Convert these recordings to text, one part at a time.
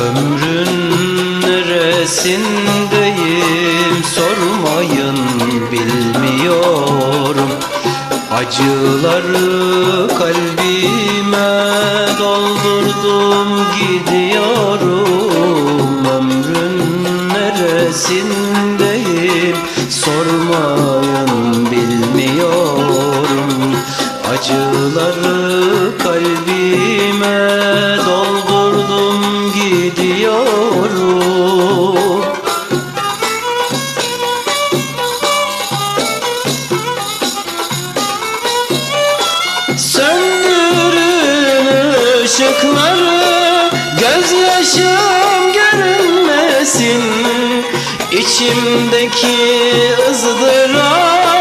Ömrün neresindeyim sormayın bil bilmiyorum Acıları kalbime doldurdum gidiyorum. Ömrün neresindeyim? Sormayın bilmiyorum. Acıları ışıkları Gözyaşım görünmesin. İçimdeki ızdırap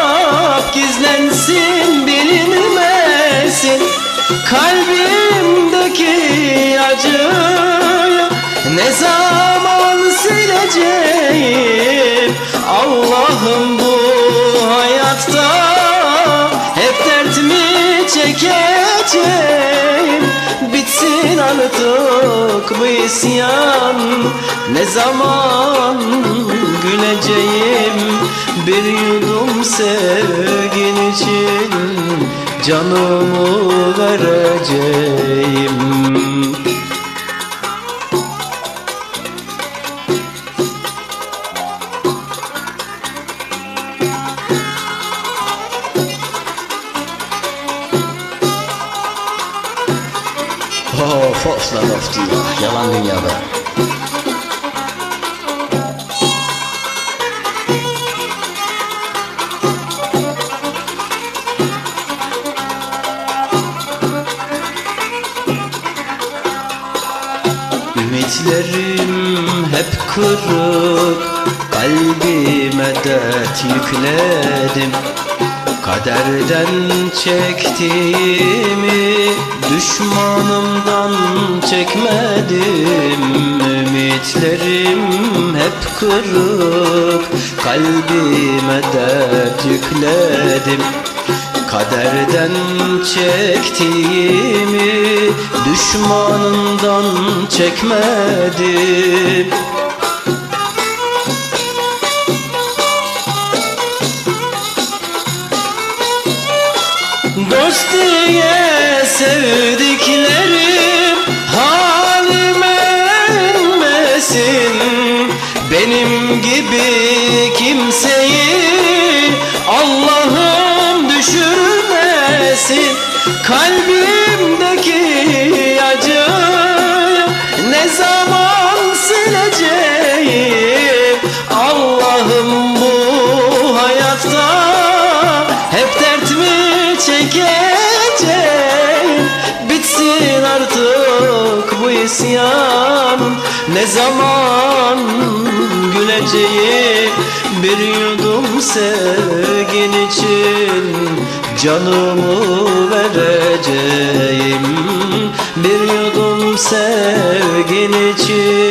Gizlensin bilinmesin. Kalbimdeki acıyı Ne zaman sileceğim? Allah'ım bu hayatta hep dert mi çekeceğim Artık bu isyan. Ne zaman güleceğim? Bir yudum sevgin için Canımı vereceğim Of diyor yalan dünyada. Ümitlerim hep kırık Kalbime dert yükledim Kaderden çektiğimi düşmanımdan çekmedim. Ümitlerim hep kırık kalbime dert yükledim. Kaderden çektiğimi düşmanımdan çekmedim Dost sevdiklerim halime inmesin Benim gibi kimseyi Allah'ım düşürmesin. Kalbimdeki acıyı ne zaman sileceğim Ne zaman güleceğim Bir yudum sevgin için. Canımı vereceğim Bir yudum sevgin için.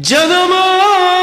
Canımı